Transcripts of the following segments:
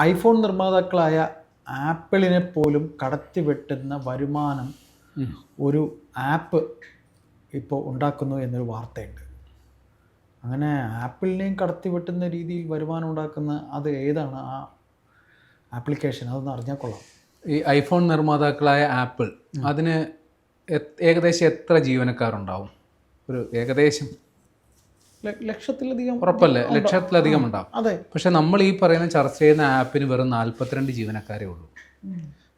IPhone നിർമ്മാതാക്കളായ ആപ്പിളിനെ പോലും കടത്തിവെട്ടുന്ന വരുമാനം ഒരു ആപ്പ് ഇപ്പോൾ ഉണ്ടാക്കുന്നു എന്നൊരു വാർത്തയുണ്ട്. അങ്ങനെ ആപ്പിളിനെയും കടത്തിവെട്ടുന്ന രീതിയിൽ വരുമാനം ഉണ്ടാക്കുന്ന അത് ഏതാണ്? ആ ആപ്ലിക്കേഷൻ അതൊന്ന് അറിഞ്ഞാൽ കൊള്ളാം. ഈ ഐഫോൺ നിർമ്മാതാക്കളായ ആപ്പിൾ അതിന് ഏകദേശം എത്ര ജീവനക്കാരുണ്ടാവും? ഒരു ഏകദേശം ലക്ഷത്തിലധികം ഉറപ്പല്ലേ? ലക്ഷത്തിലധികം ഉണ്ടാവും. അതെ. പക്ഷെ നമ്മൾ ഈ പറയുന്ന ചർച്ച ചെയ്യുന്ന ആപ്പിന് വെറും നാൽപ്പത്തിരണ്ട് ജീവനക്കാരേ ഉള്ളൂ.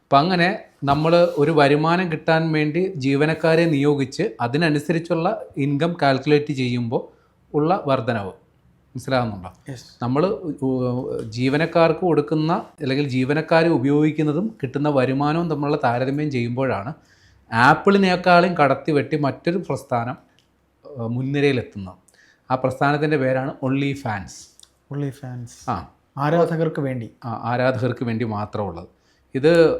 അപ്പം അങ്ങനെ നമ്മൾ ഒരു വരുമാനം കിട്ടാൻ വേണ്ടി ജീവനക്കാരെ നിയോഗിച്ച് അതിനനുസരിച്ചുള്ള ഇൻകം കാൽക്കുലേറ്റ് ചെയ്യുമ്പോൾ ഉള്ള വർധനവ്. മനസ്സിലാകുന്നുണ്ടോ നമ്മൾ ജീവനക്കാർക്ക് കൊടുക്കുന്ന അല്ലെങ്കിൽ ജീവനക്കാരെ ഉപയോഗിക്കുന്നതും കിട്ടുന്ന വരുമാനവും തമ്മിലുള്ള താരതമ്യം ചെയ്യുമ്പോഴാണ് ആപ്പിളിനേക്കാളും കടത്തി വെട്ടി മറ്റൊരു പ്രസ്ഥാനം മുൻനിരയിലെത്തുന്നത്. ആ പ്രസ്ഥാനത്തിന്റെ പേരാണ് ഒൺലി ഫാൻസ് ഒൺലി ഫാൻസ് ആ. ആരാധകർക്ക് വേണ്ടി. ആ, ആരാധകർക്ക് വേണ്ടി മാത്രമുള്ളത്. ഇത്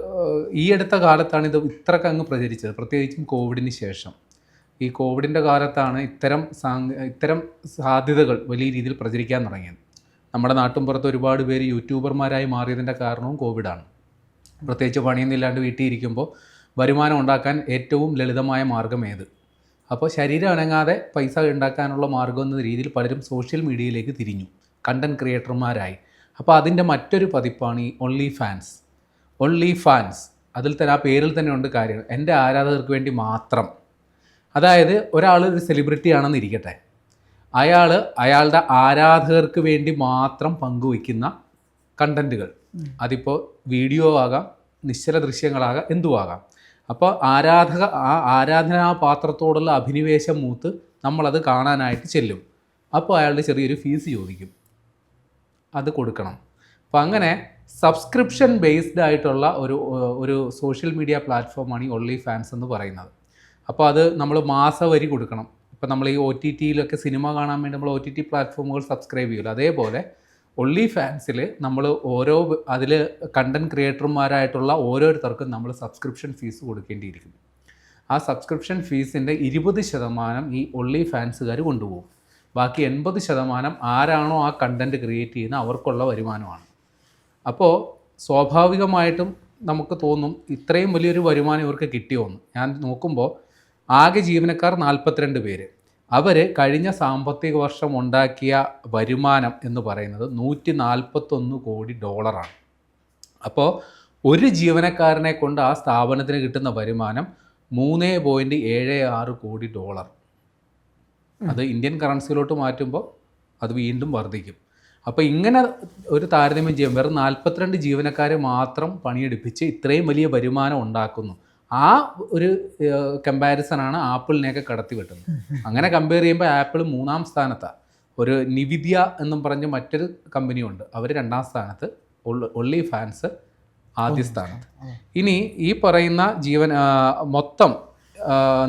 ഈ അടുത്ത കാലത്താണ് ഇത് ഇത്രക്ക് അങ്ങ് പ്രചരിച്ചത്. പ്രത്യേകിച്ചും കോവിഡിന് ശേഷം. ഈ കോവിഡിന്റെ കാലത്താണ് ഇത്തരം സാങ് ഇത്തരം സാധ്യതകൾ വലിയ രീതിയിൽ പ്രചരിക്കാൻ തുടങ്ങിയത്. നമ്മുടെ നാട്ടിൻപുറത്ത് ഒരുപാട് പേര് യൂട്യൂബർമാരായി മാറിയതിന്റെ കാരണവും കോവിഡാണ്. പ്രത്യേകിച്ച് പണിയൊന്നുമില്ലാണ്ട് വീട്ടിൽ ഇരിക്കുമ്പോൾ വരുമാനം ഉണ്ടാക്കാൻ ഏറ്റവും ലളിതമായ മാർഗം ഏത്? അപ്പോൾ ശരീരം അനങ്ങാതെ പൈസ ഉണ്ടാക്കാനുള്ള മാർഗം എന്ന രീതിയിൽ പലരും സോഷ്യൽ മീഡിയയിലേക്ക് തിരിഞ്ഞു. കണ്ടന്റ് ക്രിയേറ്റർമാരായി അപ്പോൾ അതിന്റെ മറ്റൊരു പതിപ്പാണ് ഈ ഒൺലി ഫാൻസ് ഒൺലി ഫാൻസ് അതിൽ തന്നെ ആ പേരിൽ തന്നെ ഉണ്ട് കാര്യങ്ങൾ. എന്റെ ആരാധകർക്ക് വേണ്ടി മാത്രം. അതായത് ഒരാൾ ഒരു സെലിബ്രിറ്റി ആണെന്ന് ഇരിക്കട്ടെ. അയാൾ അയാളുടെ ആരാധകർക്ക് വേണ്ടി മാത്രം പങ്കുവയ്ക്കുന്ന കണ്ടന്റുകൾ അതിപ്പോൾ വീഡിയോ ആകാം നിശ്ചല ദൃശ്യങ്ങളാകാം എന്തുമാകാം അപ്പോൾ ആരാധക ആ ആരാധനാപാത്രത്തോടുള്ള അഭിനിവേശം മൂത്ത് നമ്മളത് കാണാനായിട്ട് ചെല്ലും. അപ്പോൾ അയാളുടെ ചെറിയൊരു ഫീസ് ചോദിക്കും. അത് കൊടുക്കണം. അപ്പം അങ്ങനെ സബ്സ്ക്രിപ്ഷൻ ബേസ്ഡ് ആയിട്ടുള്ള ഒരു ഒരു സോഷ്യൽ മീഡിയ പ്ലാറ്റ്ഫോമാണ് ഈ ഒൺലി ഫാൻസ് എന്ന് പറയുന്നത്. അപ്പോൾ അത് നമ്മൾ മാസവരി കൊടുക്കണം. ഇപ്പം നമ്മൾ ഈ ഒ ടി ടിയിലൊക്കെ സിനിമ കാണാൻ വേണ്ടി നമ്മൾ ഒ ടി ടി പ്ലാറ്റ്ഫോമുകൾ സബ്സ്ക്രൈബ് ചെയ്യുമല്ലോ അതേപോലെ ഒൺലി ഫാൻസിൽ നമ്മൾ ഓരോ അതിൽ കണ്ടന്റ് ക്രിയേറ്റർമാരായിട്ടുള്ള ഓരോരുത്തർക്കും നമ്മൾ സബ്സ്ക്രിപ്ഷൻ ഫീസ് കൊടുക്കേണ്ടിയിരിക്കും ആ സബ്സ്ക്രിപ്ഷൻ ഫീസിന്റെ ഇരുപത് ശതമാനം ഈ ഒള്ളി ഫാൻസുകാർ കൊണ്ടുപോകും. ബാക്കി എൺപത് ശതമാനം ആരാണോ ആ കണ്ടന്റ് ക്രിയേറ്റ് ചെയ്യുന്ന അവർക്കുള്ള വരുമാനമാണ്. അപ്പോൾ സ്വാഭാവികമായിട്ടും നമുക്ക് തോന്നും ഇത്രയും വലിയൊരു വരുമാനം ഇവർക്ക് കിട്ടിയോന്ന്. ഞാൻ നോക്കുമ്പോൾ ആകെ ജീവനക്കാർ നാൽപ്പത്തിരണ്ട് പേര്. അവർ കഴിഞ്ഞ സാമ്പത്തിക വർഷം ഉണ്ടാക്കിയ വരുമാനം എന്ന് പറയുന്നത് നൂറ്റി നാൽപ്പത്തൊന്ന് കോടി ഡോളറാണ്. അപ്പോൾ ഒരു ജീവനക്കാരനെ കൊണ്ട് ആ സ്ഥാപനത്തിന് കിട്ടുന്ന വരുമാനം മൂന്ന് പോയിന്റ് ഏഴ് ആറ് കോടി ഡോളർ. അത് ഇന്ത്യൻ കറൻസിയിലോട്ട് മാറ്റുമ്പോൾ അത് വീണ്ടും വർദ്ധിക്കും. അപ്പോൾ ഇങ്ങനെ ഒരു താരതമ്യം ചെയ്യാം വെറും നാൽപ്പത്തിരണ്ട് ജീവനക്കാരെ മാത്രം പണിയെടുപ്പിച്ച് ഇത്രയും വലിയ വരുമാനം ഉണ്ടാക്കുന്നു. ആ ഒരു കമ്പാരിസണാണ് ആപ്പിളിനെയൊക്കെ കടത്തി വെട്ടുന്നത്. അങ്ങനെ കമ്പയർ ചെയ്യുമ്പോൾ ആപ്പിൾ മൂന്നാം സ്ഥാനത്താണ് ഒരു നിവിദ്യ എന്നും പറഞ്ഞ് മറ്റൊരു കമ്പനിയുണ്ട്. അവർ രണ്ടാം സ്ഥാനത്ത്. ഒള്ളി ഫാൻസ് ആദ്യ സ്ഥാനത്ത്. ഇനി ഈ പറയുന്ന ജീവൻ മൊത്തം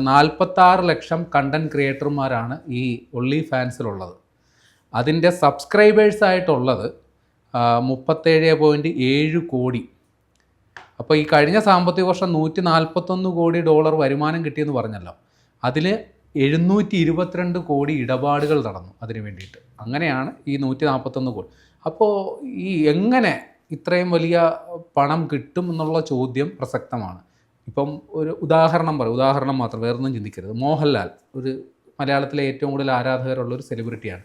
നാൽപ്പത്താറ് ലക്ഷം കണ്ടന്റ് ക്രിയേറ്റർമാരാണ് ഈ ഒള്ളി ഫാൻസിലുള്ളത്. അതിന്റെ സബ്സ്ക്രൈബേഴ്സായിട്ടുള്ളത് മുപ്പത്തേഴ് പോയിന്റ് ഏഴ് കോടി. അപ്പോൾ ഈ കഴിഞ്ഞ സാമ്പത്തിക വർഷം നൂറ്റി നാൽപ്പത്തൊന്ന് കോടി ഡോളർ വരുമാനം കിട്ടിയെന്ന് പറഞ്ഞല്ലോ. അതിൽ എഴുന്നൂറ്റി ഇരുപത്തിരണ്ട് കോടി ഇടപാടുകൾ നടന്നു അതിന് വേണ്ടിയിട്ട്. അങ്ങനെയാണ് ഈ നൂറ്റി നാൽപ്പത്തൊന്ന് കോടി. അപ്പോൾ ഈ എങ്ങനെ ഇത്രയും വലിയ പണം കിട്ടും എന്നുള്ള ചോദ്യം പ്രസക്തമാണ്. ഇപ്പം ഒരു ഉദാഹരണം പറയും. ഉദാഹരണം മാത്രം വേറൊന്നും ചിന്തിക്കരുത്. മോഹൻലാൽ ഒരു മലയാളത്തിലെ ഏറ്റവും കൂടുതൽ ആരാധകരുള്ള ഒരു സെലിബ്രിറ്റിയാണ്.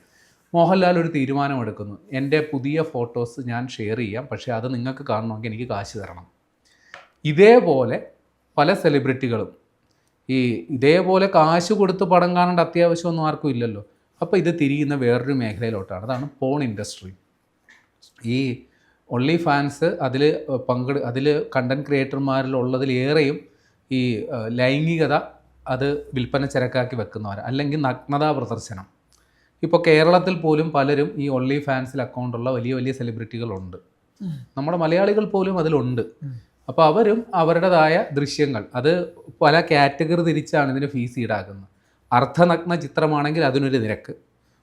മോഹൻലാൽ ഒരു തീരുമാനമെടുക്കുന്നു. എന്റെ പുതിയ ഫോട്ടോസ് ഞാൻ ഷെയർ ചെയ്യാം പക്ഷേ അത് നിങ്ങൾക്ക് കാണണമെങ്കിൽ എനിക്ക് കാശ് തരണം. ഇതേപോലെ പല സെലിബ്രിറ്റികളും ഈ ഇതേപോലെ കാശ് കൊടുത്ത് പടം കാണേണ്ട അത്യാവശ്യമൊന്നും ആർക്കും ഇല്ലല്ലോ. അപ്പോൾ ഇത് തിരിയുന്ന വേറൊരു മേഖലയിലോട്ടാണ്. അതാണ് പോൺ ഇൻഡസ്ട്രി ഈ ഒൺലി ഫാൻസ് അതിൽ പങ്കെടു അതിൽ കണ്ടന്റ് ക്രിയേറ്റർമാരിലുള്ളതിലേറെയും ഈ ലൈംഗികത അത് വിൽപ്പന ചരക്കാക്കി വെക്കുന്നവർ അല്ലെങ്കിൽ നഗ്നതാ പ്രദർശനം. ഇപ്പോൾ കേരളത്തിൽ പോലും പലരും ഈ ഒൺലി ഫാൻസിൽ അക്കൗണ്ടുള്ള വലിയ വലിയ സെലിബ്രിറ്റികളുണ്ട് നമ്മുടെ മലയാളികൾ പോലും അതിലുണ്ട്. അപ്പോൾ അവരും അവരുടേതായ ദൃശ്യങ്ങൾ. അത് പല കാറ്റഗറി തിരിച്ചാണ് ഇതിന് ഫീസ് ഈടാക്കുന്നത്. അർദ്ധനഗ്ന ചിത്രമാണെങ്കിൽ അതിനൊരു നിരക്ക്.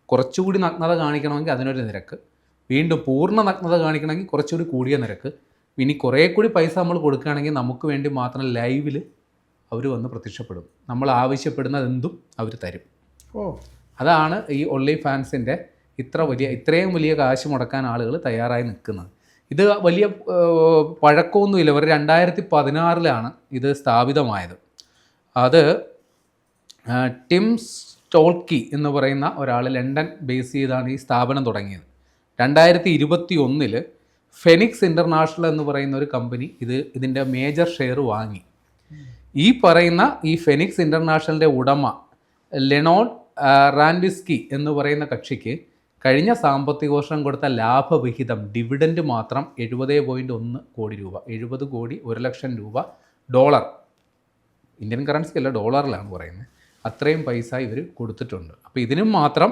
കുറച്ചുകൂടി നഗ്നത കാണിക്കണമെങ്കിൽ അതിനൊരു നിരക്ക്. വീണ്ടും പൂർണ നഗ്നത കാണിക്കണമെങ്കിൽ കുറച്ചുകൂടി കൂടിയ നിരക്ക്. ഇനി കുറേ കൂടി പൈസ നമ്മൾ കൊടുക്കുകയാണെങ്കിൽ നമുക്ക് വേണ്ടി മാത്രം ലൈവിൽ അവർ വന്ന് പ്രത്യക്ഷപ്പെടും. നമ്മൾ ആവശ്യപ്പെടുന്നത് എന്തും അവർ തരും. ഓ. അതാണ് ഈ ഒള്ളി ഫാൻസിന്റെ ഇത്ര വലിയ ഇത്രയും വലിയ കാശ് മുടക്കാൻ ആളുകൾ തയ്യാറായി നിൽക്കുന്നത്. ഇത് വലിയ പഴക്കമൊന്നുമില്ല. ഒരു രണ്ടായിരത്തി പതിനാറിലാണ് ഇത് സ്ഥാപിതമായത്. അത് ടിംസ് ടോൾക്കി എന്ന് പറയുന്ന ഒരാൾ ലണ്ടൻ ബേസ് ചെയ്താണ് ഈ സ്ഥാപനം തുടങ്ങിയത്. രണ്ടായിരത്തി ഇരുപത്തി ഒന്നിൽ ഫെനിക്സ് ഇന്റർനാഷണൽ എന്ന് പറയുന്ന ഒരു കമ്പനി ഇത് ഇതിന്റെ മേജർ ഷെയർ വാങ്ങി. ഈ പറയുന്ന ഈ ഫെനിക്സ് ഇന്റർനാഷണലിന്റെ ഉടമ ലെനോൺ റാൻഡിസ്കി എന്ന് പറയുന്ന കക്ഷിക്ക് കഴിഞ്ഞ സാമ്പത്തിക വർഷം കൊടുത്ത ലാഭവിഹിതം ഡിവിഡൻഡ് മാത്രം എഴുപത് പോയിന്റ് ഒന്ന് കോടി രൂപ എഴുപത് കോടി ഒരു ലക്ഷം രൂപ ഡോളർ ഇന്ത്യൻ കറൻസി അല്ല ഡോളറിലാണ് പറയുന്നത്. അത്രയും പൈസ ഇവർ കൊടുത്തിട്ടുണ്ട്. അപ്പോൾ ഇതിനും മാത്രം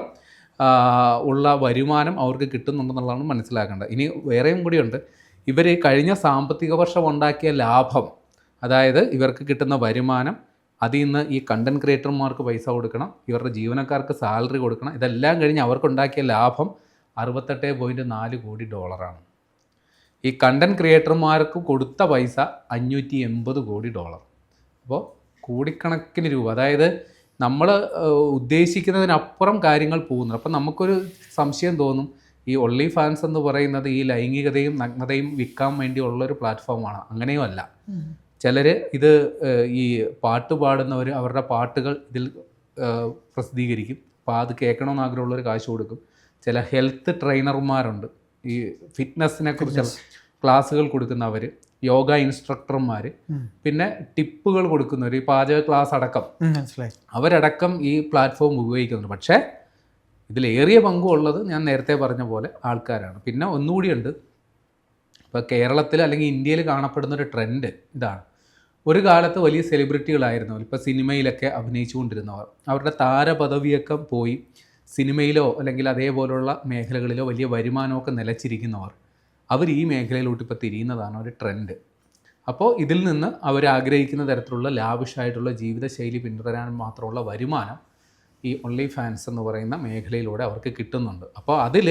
ഉള്ള വരുമാനം അവർക്ക് കിട്ടുന്നുണ്ടെന്നുള്ളതാണ് മനസ്സിലാക്കേണ്ടത്. ഇനി വേറെയും കൂടിയുണ്ട് ഇവർ കഴിഞ്ഞ സാമ്പത്തിക വർഷം ഉണ്ടാക്കിയ ലാഭം അതായത് ഇവർക്ക് കിട്ടുന്ന വരുമാനം അതിൽ നിന്ന് ഈ കണ്ടന്റ് ക്രിയേറ്റർമാർക്ക് പൈസ കൊടുക്കണം ഇവരുടെ ജീവനക്കാർക്ക് സാലറി കൊടുക്കണം. ഇതെല്ലാം കഴിഞ്ഞ് അവർക്കുണ്ടാക്കിയ ലാഭം അറുപത്തെട്ട് പോയിന്റ് നാല് കോടി ഡോളറാണ് ഈ കണ്ടന്റ് ക്രിയേറ്റർമാർക്ക് കൊടുത്ത പൈസ അഞ്ഞൂറ്റി എൺപത് കോടി ഡോളർ അപ്പോൾ കോടിക്കണക്കിന് രൂപ. അതായത് നമ്മൾ ഉദ്ദേശിക്കുന്നതിനപ്പുറം കാര്യങ്ങൾ പോകുന്നു അപ്പം നമുക്കൊരു സംശയം തോന്നും ഈ ഒള്ളി ഫാൻസ് എന്ന് പറയുന്നത് ഈ ലൈംഗികതയും നഗ്നതയും വിൽക്കാൻ വേണ്ടിയുള്ള ഒരു പ്ലാറ്റ്ഫോമാണ് അങ്ങനെയും അല്ല. ചിലർ ഇത് ഈ പാട്ട് പാടുന്നവർ അവരുടെ പാട്ടുകൾ ഇതിൽ പ്രസിദ്ധീകരിക്കും. അപ്പോൾ അത് കേൾക്കണമെന്ന് ആഗ്രഹമുള്ളവർ കാശ് കൊടുക്കും. ചില ഹെൽത്ത് ട്രെയിനർമാരുണ്ട്. ഈ ഫിറ്റ്നസ്സിനെ കുറിച്ച് ക്ലാസ്സുകൾ കൊടുക്കുന്നവർ യോഗ ഇൻസ്ട്രക്ടർമാർ പിന്നെ ടിപ്പുകൾ കൊടുക്കുന്നവർ ഈ പാചക ക്ലാസ് അടക്കം. അവരടക്കം ഈ പ്ലാറ്റ്ഫോം ഉപയോഗിക്കുന്നുണ്ട്. പക്ഷേ ഇതിലേറിയ പങ്കും ഉള്ളത് ഞാൻ നേരത്തെ പറഞ്ഞ പോലെ ആൾക്കാരാണ്. പിന്നെ ഒന്നുകൂടിയുണ്ട് ഇപ്പോൾ കേരളത്തിൽ അല്ലെങ്കിൽ ഇന്ത്യയിൽ കാണപ്പെടുന്ന ഒരു ട്രെൻഡ് ഇതാണ്. ഒരു കാലത്ത് വലിയ സെലിബ്രിറ്റികളായിരുന്നു ഇപ്പോൾ സിനിമയിലൊക്കെ അഭിനയിച്ചുകൊണ്ടിരുന്നവർ. അവരുടെ താരപദവിയൊക്കെ പോയി സിനിമയിലോ അല്ലെങ്കിൽ അതേപോലുള്ള മേഖലകളിലോ വലിയ വരുമാനമൊക്കെ നിലച്ചിരിക്കുന്നവർ. അവർ ഈ മേഖലയിലോട്ട് ഇപ്പോൾ തിരിയുന്നതാണ് ഒരു ട്രെൻഡ് അപ്പോൾ ഇതിൽ നിന്ന് അവർ ആഗ്രഹിക്കുന്ന തരത്തിലുള്ള ലാവിഷായിട്ടുള്ള ജീവിതശൈലി പിന്തുടരാൻ മാത്രമുള്ള വരുമാനം ഈ ഓൺലൈൻ ഫാൻസ് എന്ന് പറയുന്ന മേഖലയിലൂടെ അവർക്ക് കിട്ടുന്നുണ്ട്. അപ്പോൾ അതിൽ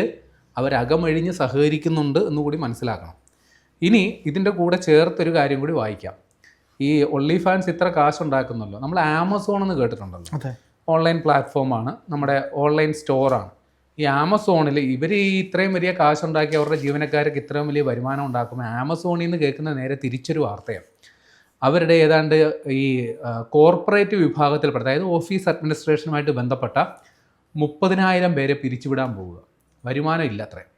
അവരകമഴിഞ്ഞ് സഹകരിക്കുന്നുണ്ട് എന്നുകൂടി മനസ്സിലാക്കണം. ഇനി ഇതിന്റെ കൂടെ ചേർത്തൊരു കാര്യം കൂടി വായിക്കാം. ഈ ഒള്ളി ഫാൻസ് ഇത്ര കാശുണ്ടാക്കുന്നല്ലോ നമ്മൾ ആമസോൺ എന്ന് കേട്ടിട്ടുണ്ടല്ലോ. അതെ. ഓൺലൈൻ പ്ലാറ്റ്ഫോമാണ് നമ്മുടെ ഓൺലൈൻ സ്റ്റോറാണ് ഈ ആമസോണിൽ ഇവർ ഈ ഇത്രയും വലിയ കാശുണ്ടാക്കി അവരുടെ ജീവനക്കാർക്ക് ഇത്രയും വലിയ വരുമാനം ഉണ്ടാക്കുമ്പോൾ ആമസോണിൽ നിന്ന് കേൾക്കുന്ന നേരെ തിരിച്ചൊരു വാർത്തയാണ്. അവരുടെ ഏതാണ്ട് ഈ കോർപ്പറേറ്റ് വിഭാഗത്തിൽപ്പെട്ട അതായത് ഓഫീസ് അഡ്മിനിസ്ട്രേഷനുമായിട്ട് ബന്ധപ്പെട്ട മുപ്പതിനായിരം പേരെ പിരിച്ചുവിടാൻ പോവുക. വരുമാനം ഇല്ല അത്രയും.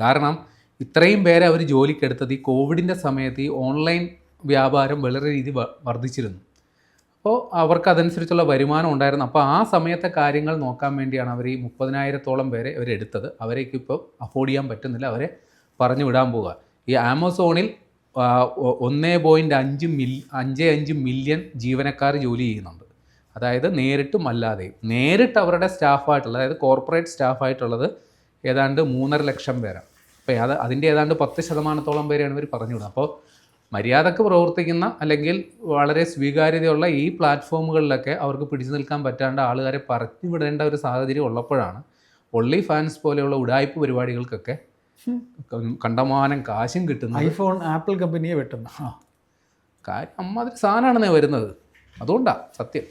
കാരണം ഇത്രയും പേരെ അവർ ജോലിക്കെടുത്തത് ഈ കോവിഡിന്റെ സമയത്ത് ഈ ഓൺലൈൻ വ്യാപാരം വളരെ രീതി വർദ്ധിച്ചിരുന്നു. അപ്പോൾ അവർക്ക് അതനുസരിച്ചുള്ള വരുമാനം ഉണ്ടായിരുന്നു. അപ്പോൾ ആ സമയത്തെ കാര്യങ്ങൾ നോക്കാൻ വേണ്ടിയാണ് അവർ ഈ മുപ്പതിനായിരത്തോളം പേരെ അവരെടുത്തത് അവരേക്ക് ഇപ്പോൾ അഫോർഡ് ചെയ്യാൻ പറ്റുന്നില്ല. അവരെ പറഞ്ഞു വിടാൻ പോവുക. ഈ ആമസോണിൽ ഒന്നേ പോയിന്റ് അഞ്ച് മിൽ അഞ്ച് അഞ്ച് മില്യൺ ജീവനക്കാർ ജോലി ചെയ്യുന്നുണ്ട്. അതായത് നേരിട്ടും അല്ലാതെയും. നേരിട്ട് അവരുടെ സ്റ്റാഫായിട്ടുള്ളത് അതായത് കോർപ്പറേറ്റ് സ്റ്റാഫായിട്ടുള്ളത് ഏതാണ്ട് മൂന്നര ലക്ഷം പേരാണ്. അപ്പോൾ അത് അതിന്റെ ഏതാണ്ട് പത്ത് ശതമാനത്തോളം പേരെയാണ് ഇവർ പറഞ്ഞു വിടുന്നത്. അപ്പോൾ മര്യാദയ്ക്ക് പ്രവർത്തിക്കുന്ന അല്ലെങ്കിൽ വളരെ സ്വീകാര്യതയുള്ള ഈ പ്ലാറ്റ്ഫോമുകളിലൊക്കെ അവർക്ക് പിടിച്ചു നിൽക്കാൻ പറ്റാണ്ട് ആളുകാരെ പറഞ്ഞു വിടേണ്ട ഒരു സാഹചര്യം ഉള്ളപ്പോഴാണ് ഒള്ളി ഫാൻസ് പോലെയുള്ള ഉടായ്പ പരിപാടികൾക്കൊക്കെ കണ്ടമാനം കാശും കിട്ടുന്നത്. ഐഫോൺ ആപ്പിൾ കമ്പനിയെ വെട്ടുന്നു. കാര്യം അമ്മാതിരി സാധനമാണെന്നേ വരുന്നത്. അതുകൊണ്ടാണ് സത്യം.